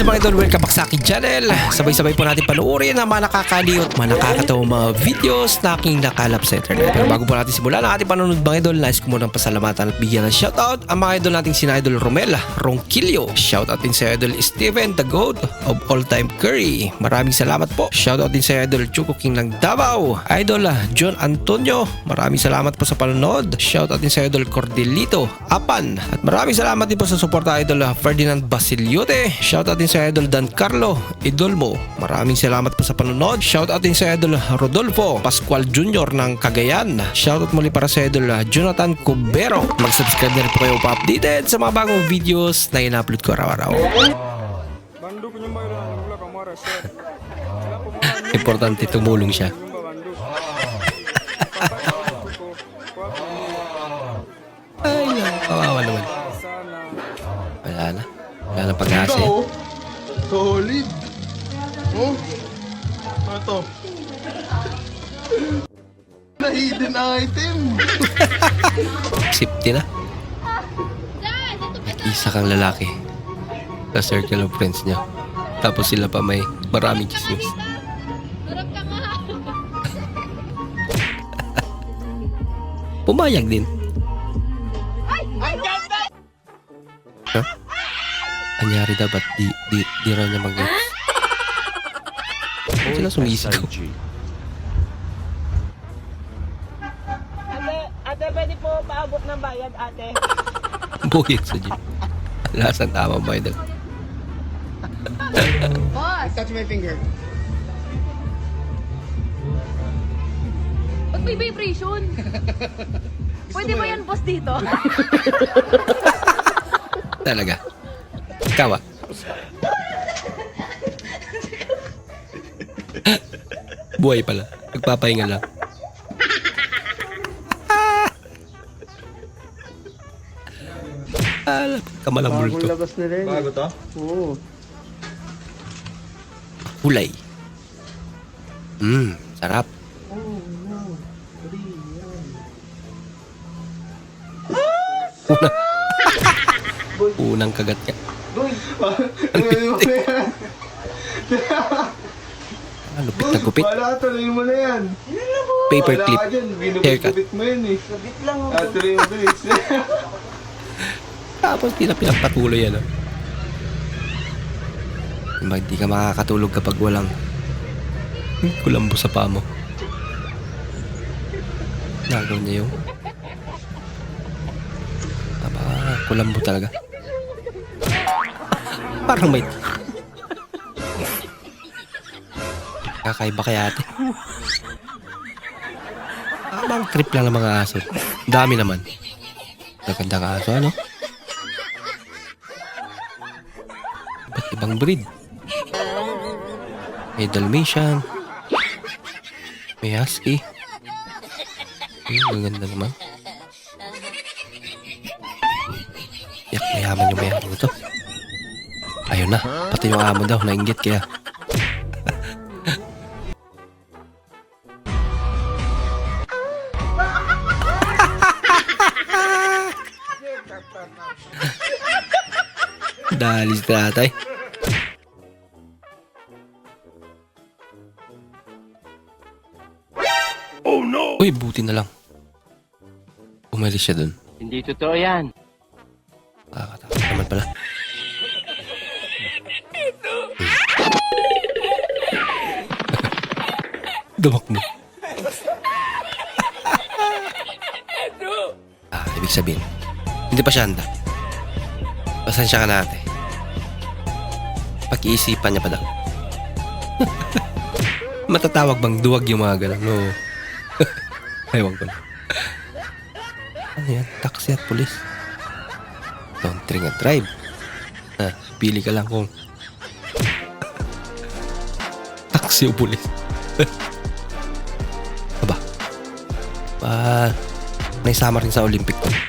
What's mga idol? Welcome back sa aking channel. Sabay-sabay po natin panuorin ang mga nakakaliw at mga nakakatawang mga videos na aking nakalap sa internet. Pero bago po natin simulan ang ating panonood mga idol, nais ko munang pasalamatan at bigyan ng shoutout ang mga idol nating sina Idol Romel, Ronquillo. Shoutout din sa Idol Steven, the GOAT of all time Curry. Maraming salamat po. Shoutout din sa Idol Chuko King ng Davao. Idol ah, John Antonio, maraming salamat po sa panonood. Shoutout din sa Idol Cordelito, Apan. At maraming salamat din po sa suporta Idol ah, Ferdinand Basiliote. Shoutout din sa Idol Dan Carlo Idolmo. Maraming salamat po sa panonood. Shoutout din sa Idol Rodolfo Pascual Jr. ng Cagayan. Shoutout muli para sa Idol Jonathan Cubero. Mag-subscribe na rin po kayo pa-updated sa mga bagong videos na ina-upload ko araw-araw. Importante tumulong siya. Ano to? Na hidden item. Safety na. Isa kang lalaki sa circle of friends niya. Tapos sila pa may maraming chismis. Pumayag din. Ha? Anyari dapat di, di, di raw niya mag Sila sumisigaw. Ate, ate, pwede po paabot ng bayad, ate. Buhit sa jeep. Lasan tama ba ito? Boss! Touch my finger. Ba't may vibration? Pwede ba yan, boss, dito? Talaga. Ikaw ah. Buhay pala. Nagpapahinga lang. Ah, kamalang multo. labas nila yun. Bago to? Oo. Kulay. Mmm, sarap. Una. Unang kagat ka. Ano mo na yan? Ah, lupit na gupit. Wala, tuloy mo na yan. Paper Wala clip. ka dyan, Haircut. binubit mo yun eh. Sabit lang ako. Ah, tuloy mo bilis. Tapos di na pinagpatuloy ano. Diba, Hindi ka makakatulog kapag walang hmm, kulambo sa paa mo. Nagaw niya yung Aba, kulambo talaga. Parang may Kakaiba kaya ate. Tamang trip lang ng mga aso. Dami naman. Magandang aso, ano? Iba't ibang breed. May Dalmatian. May Husky. Ang ganda naman. Yak, mayaman yung mayaman ito. Ayun na, pati yung amo daw, nainggit kaya. Dali si tatay. Oh no! Uy, buti na lang. Umalis siya dun. Hindi totoo yan. Nakakatakot naman pala. Dumakbo. ah, ibig sabihin, hindi pa siya handa. Pasensya ka na ate. Pag-iisipan niya pa daw. Matatawag bang duwag yung mga ganun? No. Ewan ko na. Ano yan? Taxi at pulis. Don't drink and drive. Ah, pili ka lang kung taxi o pulis. Aba. Ah, may sama rin sa Olympic to.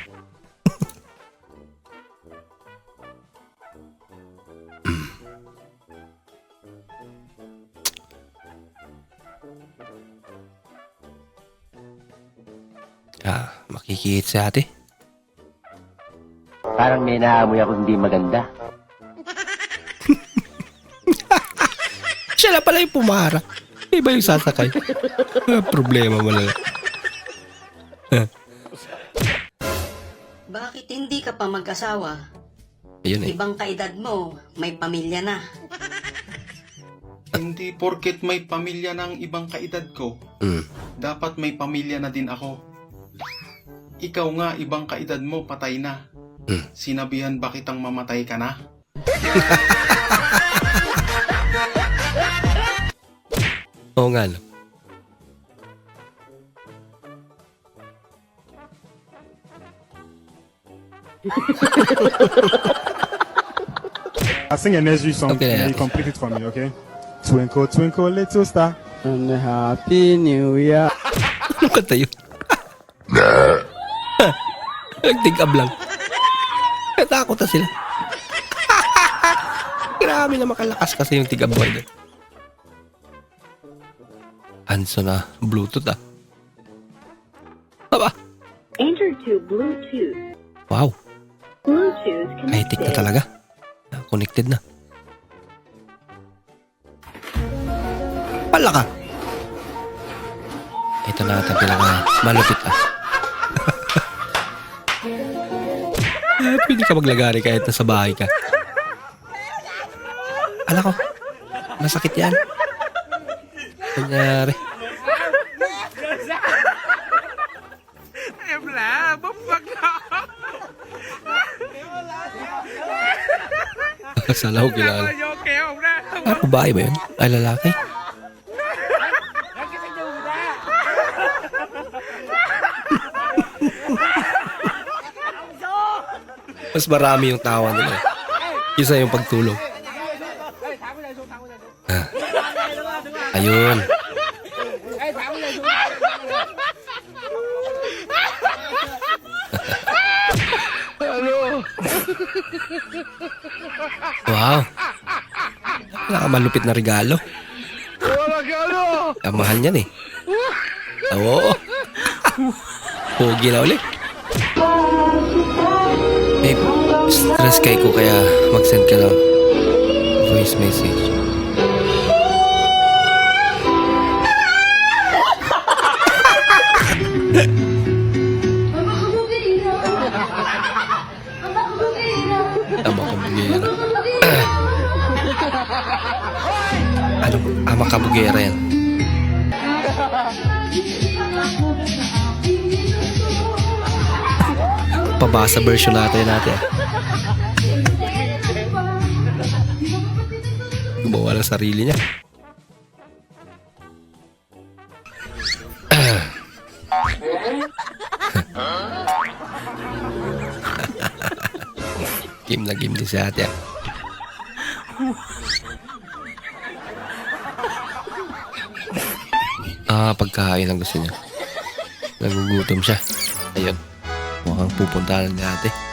Ah, makikihit si ate. Parang may naamoy ako hindi maganda. Sila pala yung pumara. Iba yung sasakay. Ah, Problema mo lang. Bakit hindi ka pa mag-asawa? Ayun eh. Ibang kaedad mo, may pamilya na. Hindi porket may pamilya ng ibang kaedad ko, Mm. dapat may pamilya na din ako. Ikaw nga, ibang kaedad mo, patay na. Hmm. Sinabihan ba kitang mamatay ka na? Oo nga no. I sing a nursery song Okay, and yeah. you complete it for me, okay? Twinkle, twinkle, little star. And Happy New Year. Ano kanta yun? Nagtigab lang. Natakot na sila. Grabe na makalakas kasi yung tigab boy doon. Anso na, Bluetooth ah. Aba, Enter to Bluetooth. wow, Bluetooth high-tech na connected. talaga. Ah, Connected na. Pala ka. Ito na ata pinaka malupit ah. Ah, Pwede ka maglagari kahit nasa bahay ka. Ala ko, masakit yan. Kunyari. Sala ko kilala. Ah, babae ba yun? Ay, lalaki? Mas marami yung tawa nila. eh. Isa yung pagtulog. Ah. Ayun. wow. Nakamalupit na regalo. Ang mahal niyan eh. Oo. Pogi na ulit. Stress kay ko kaya mag-send ka ng voice message. Ama kabugera. ano? Ama kabugera yan. Pabasa version natin natin. Gumawa ng sarili niya. Kim na kim din si ate. ah. Pagkain ang gusto niya. Nagugutom siya. Ayun. Mukhang pupuntahan ni ate.